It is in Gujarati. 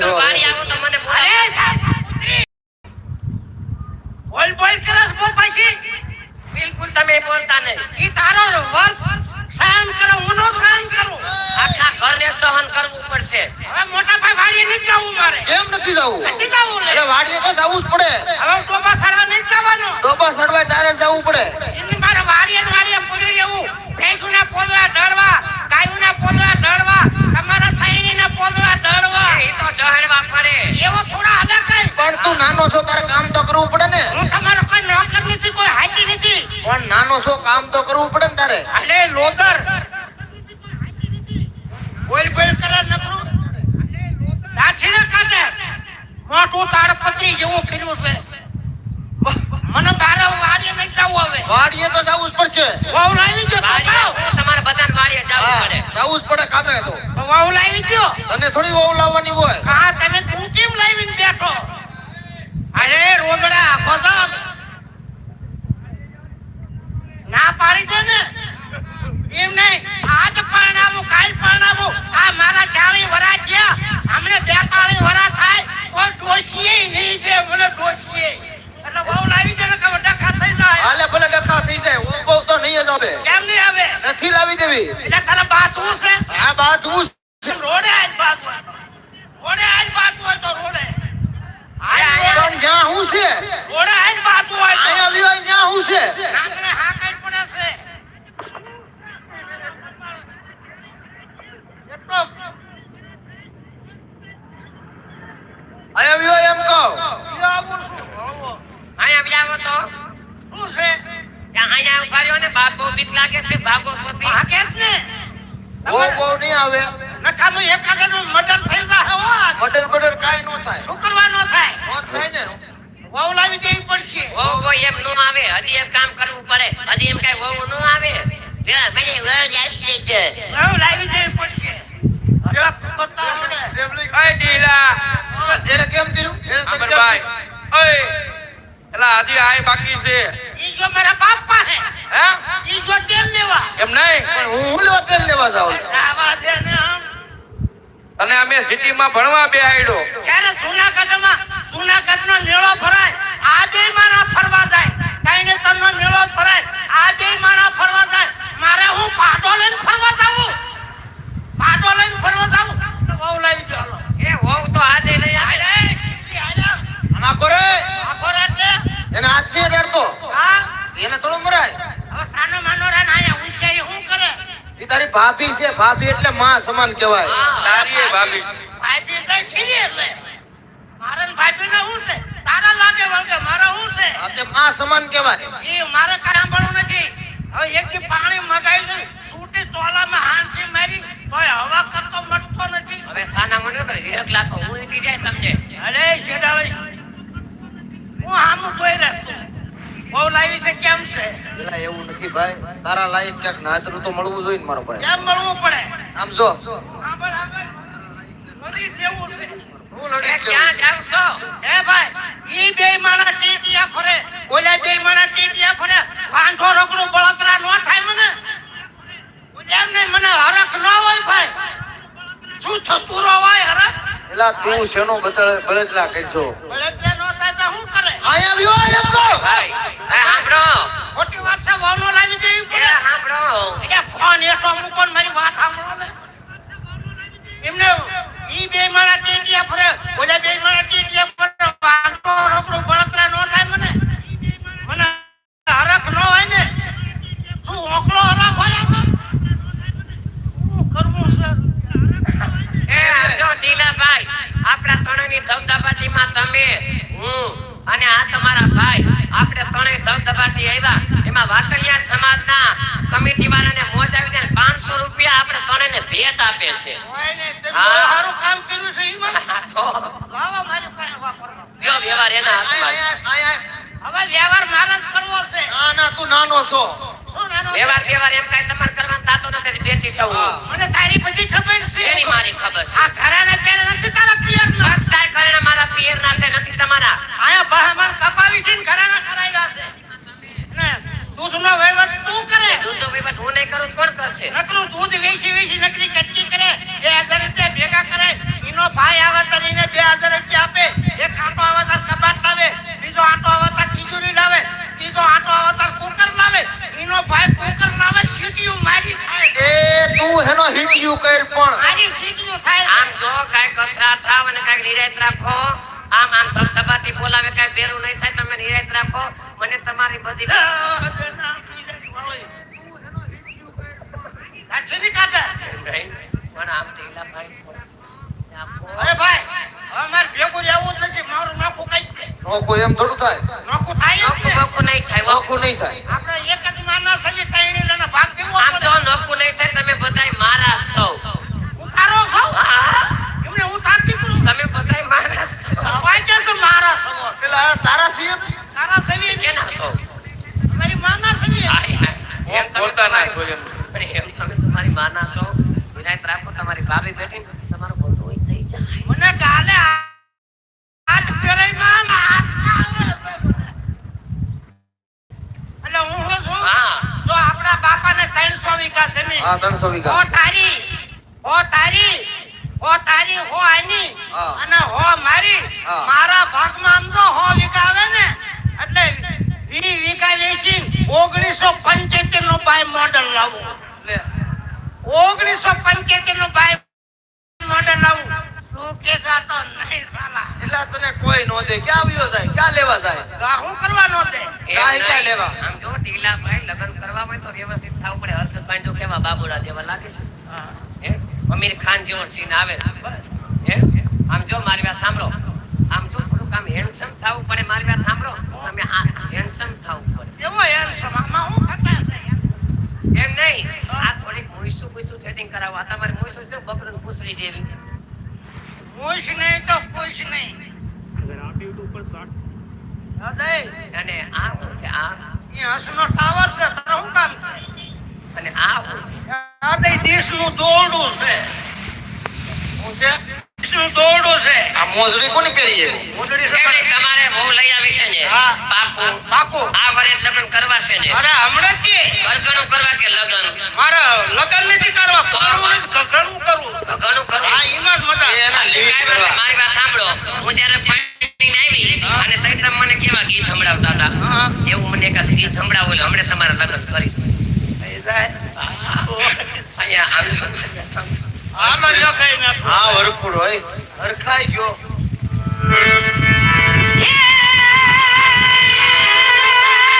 નકર વાડી આવો તો મને બોલાવો. બોલ બોલ કરસ બો પછી. બિલકુલ તમે બોલતા નહીં. ઈ તારો વર્ષ સહન કરો હું નો સહન કરું. આખા ઘરને સહન કરવું પડશે. હવે મોટા ભાઈ વાડીએ નથી જવું મારે. કેમ નથી જવું. નથી જવું એટલે વાડીએ તો જવું જ પડે. હવે ટોપા સારવા નથી જવાનું ડોબા સડવાય તારે જવું પડે એમની મારે વાડીએ ને વાડીએ પડ્યું રહેવું ભેંસુના પોદળા ઢળવા ગાયુના પોદળા ઢળવા તમારા થઈનીના પોદળા ઢળવા એ તો જહડવા પડે એવો થોડા અલગ કઈ પણ તું નાનો છો તારે કામ તો કરવું પડે ને હું તમારો કોઈ નોકર નથી કોઈ હાચી નથી છો કામ તો કરવું પડે ને તારે. અલે લોતર બોલ બોલ કરે નકરું. દાછી ને કાઢે મોટું તાડપત્રી જેવું કર્યું છે. મને તારે વાડીએ નહીં જવું હવે. વાડીએ તો જવું જ પડશે. વાવ લાવી તો. હું તમારે બધાને વાડીએ જવું પડે. જવું જ પડે કામે તો. વાવ લાવી ગયો. તને થોડી વાવ લાવવાની હોય. કા તમે તું કેમ લાવીને બેઠો? અરે રોગડા ખોદમ ના પાડી દે ને એમ નહીં આજ પરણાવું કાલ પરણાવું આ મારા ચાળી વરા થયા હમણે બેતાળી વરા થાય કોઈ ડોશીએ નહીં મને ડોશીએ એટલે બહુ લાવી દે ને કે ડખા થઈ જાય. હાલે ભલે ડખા થઈ જાય હું બહુ તો નહીં જ આવે. કેમ નહીં આવે? નથી લાવી દેવી. એટલે તારે બાથવું છે? આ બાત હું રોડે આજ બાત હોય. રોડે આજ બાત હોય તો રોડે. પણ જ્યાં હું છે. રોડે આજ બાત હોય તો અહીંયા આવી હોય હું છે નાકને હા કઈ પડે છે એટલો અહીંયા આવી હોય એમ કહો બીજો આવું શું? હળવો. અહીંયા બી આવો તો? શું છે? અહીંયા ઊભા રહ્યો ને બાપો બીક લાગે છે ભાગો સોતી. હા જ ને બહુ બહુ નહીં આવે. નકામું એકાદનું મર્ડર થઈ જાય. હો મર્ડર મર્ડર બટર નો થાય. શું કરવાનો થાય? મોત થાય ને. વહુ લાવી દેવી પડશે. વહુ વહુ એમ નો આવે. હજી એમ કામ કરવું પડે. હજી એમ કઈ વહુ નો આવે. મને વહુ લાવી દેજે. વહુ લાવી દેવી પડશે. કેમ કર્યું? હજી આય બાકી છે. ઈ જો મારા બાપ પાસે હે? ઈ જો તેલ લેવા. એમ નહીં? પણ હું લેવા તેલ લેવા જાઉં આવા છે. ને અને અમે સિટીમાં ભણવા બેહાડ્યો જ્યારે જૂનાગઢમાં જૂનાગઢનો મેળો ભરાય આ બે માણા ફરવા જાય કાઈને તનનો મેળો ભરાય આ બે માણા ફરવા જાય મારે હું પાટો લઈને ફરવા જાવું પાટો લઈને ફરવા જાવું તો બહુ લાવી દો હાલો. એ વહુ તો આજે લઈ આવે હાલે, સીધી હાલે. આમાં કરે આખો રાત એને હાથ નહીં એને થોડું મરાય. હવે સાનો માનો રે ને આયા હોશિયારી શું કરે? એ તારી ભાભી છે ભાભી એટલે માં સમાન કહેવાય. તારી એ ભાભી. ભાભી છે ખીરી એટલે? મારે ને ભાભીને શું છે? તારા લાગે વળગે મારે શું છે? આ તે માં સમાન કહેવાય. એ મારે કઈ સાંભળવું નથી. હવે એકથી પાણી મગાવી છે છૂટી તોલામાં હાંસી મારી તોય હવા કરતો મટતો નથી. હવે સાના મને તો એક લાખ હું જાય તમને. અરે શેડાળી હું આમ રહેતો બહુ લાવી છે કેમ છે? પેલા એવું નથી ભાઈ. તારા લાયક ક્યાંક નાતરું તો મળવું જોઈએ મારો ભાઈ. કેમ મળવું પડે? આમ જો. આગળ આગળ વળી લેવું છે. હું લડી ક્યાં જાવ છો એ ભાઈ ઈ બે માણા ટીટિયા ફરે. ઓલા બે માણા ટીટિયા ફરે. વાંઢો રગડું બળતરા નો થાય મને. એમ નહીં મને હરખ ન હોય ભાઈ. શું થતું હોય હરખ? પેલા તું શેનો બળતરા કરશો? બળતરા નો થાય તો શું કરે? આવ્યો એમ કહો ભાઈ એ સાંભળો ખોટી વાત છે વહુનો લાવી દેવી એ પડે સાંભળો એટલે ફોન એટો મૂકો ને મારી વાત સાંભળો ને એમને ઈ બે માણા ટીટિયા ફરે ઓલા બે માણા ટીટિયા ફરે વાંઢો રગડું બળતરા નો થાય મને મને હરખ ન હોય ને શું ઓકળો હરખ હોય આમાં? શું કરવું છે એ જો ઢીલાભાઈ આપણા ત્રણેયની ધબધબાટીમાં તમે હું અને આ તમારા ભાઈ ત્રણેય આવ્યા. એમાં વાટલિયા સમાજના કમિટી વાળાને મોજ આવી જાય પાંચસો રૂપિયા આપણે ત્રણેયને ભેટ આપે છે. ને સારું કામ કર્યું મારી પાસે વાપરવા જો વ્યવહાર એના હાથમાં છે. અહીંયા, અહીંયા. હવે વ્યવહાર મારે જ કરવો છે. ના ના તું નાનો છો. છે? વ્યવહાર વ્યવહાર એમ કાંઈ તમારે કરવાનું થતો નથી બેઠી છું મને તારી બધી ખબર છે. એની મારી ખબર છે? આ ઘરાણે પહેલા નથી તારા પિયરના? બધાય ઘરેણા મારા પિયરના છે નથી તમારા. આયા બહામણ કપાવી છે ને ઘરાણા કરાવ્યા છે ને દૂધનો વહીવટ તું કરે દૂધનો વહીવટ હું નહીં નકરું કટકી કરે હજાર રૂપિયા ભેગા એનો ભાઈ આવે તો બે હજાર રૂપિયા આપે. એક આંટો આવે તો કબાટ લાવે બીજો આંટો આવે તો લાવે ત્રીજો આંટો આવે કુકર લાવે. એનો ભાઈ કુકર લાવે સીટીયું મારી થાય. એ તું હેનો હિટિયું કર પણ. મારી સીટીયું થાય. આમ જો કાંઈ કથરા થાવ અને કાંઈક નિરાયત રાખો. આમ આમ ધબધબાટી બોલાવે કાંઈ બેરું નહીં થાય તમે નિરાયત રાખો. મને તમારી બધી આ શેની કાઢે? પણ આમ ઢીલાભાઈ આપો. અરે ભાઈ હવે મારે ભેગું રહેવું જ નથી મારું નાખું કઈ છે. નોકો એમ થોડું થાય. નાખું થાય જ નોખું નહીં થાય હો. નહીં થાય. આપણે એક જ માના સવી ત્રણેય જણા ભાગ દેવો આમ. જો નોખું નહીં થાય તમે બધાય મારા સૌ ઉતારો સૌ એમને ઉતારતી કરું. તમે બધાય મારા સૌ. વાંચે છે મારા સવો પેલા તારા કેના સૌ? મારી માના હાય. એમ પોતાના છો એમ. પણ એમ તમે તમારી માના છો. વિનાયક રાખો તમારી ભાભી બેઠી તમારું બધું થઈ જાય મને ગાલે એટલે હું શું? છું જો આપણા બાપાને 300 વીઘા જમીન. હા ત્રણસો હો વીઘા તારી હો તારી હો તારી હો આની. અને હો મારી. મારા ભાગમાં આમ તો હો વીઘા આવે ને એટલે ઈ વીઘા વેચી ઓગણીસો પંચોતેર નો બાય મોડલ લાવું. ઓગણીસો પંચોતેર નો બાય મોડલ લાવું. કે ગાતો નહીં સાલા. એટલે તને કોઈ નો દે. ક્યાં આવ્યો જાય? ક્યાં લેવા જાય? આ હું કરવાનો દે? એમ ક્યાં લેવા? આમ જો ઢીલાભાઈ લગ્ન કરવા હોય તો વ્યવસ્થિત થવું પડે. હર્ષદભાઈ જો કેવા બાબુરા જેવા લાગે છે. હે? અમીર ખાન જેવો સીન આવે હે? આમ જો મારી વાત સાંભળો આમ જો થોડુંક આમ હેન્ડસમ થવું પડે મારી વાત સાંભળો તમે હેન્ડસમ થવું પડે. એવો એમ સમામાં હું એમ નહીં. આ થોડીક મુઈસું મુઈસું સેટિંગ કરાવો. આ તમારે મુઈસું જો બકરું પૂછડી જેવી. મુઈશ નહીં તો કુછ નહીં હા, દે. અને આ શું છે આ એ હસનો ટાવર છે તારે શું કામ થાય અને આ શું છે આ દે ડીશનું દોરડું છે હું છે નું દોરડું છે મોજડી કોની પહેરીએ? છે મોદડી એમ નહીં, તમારે બહુ લઈ આવી છે ને. પાકું? પાકું. આ વરે લગ્ન કરવા છે ને? અરે હમણાં જ કે. ઘરઘણું કરવા કે લગ્ન? મારે લગ્ન નથી કરવા. નથી ઘરનું કરવું ઘણું કરવું હા એમાં જ મજા. એના લીડ મારી વાત સાંભળો. હું જ્યારે પાણી આવી અને તૈતરામ મને કેવા ગીત સંભળાવતા હતા એવું મને એક ગીત સંભળાવો એટલે હમણાં તમારા લગ્ન કરી. અહીંયા નાખો. હા વરખુડ હોય. હરખાઈ ગયો.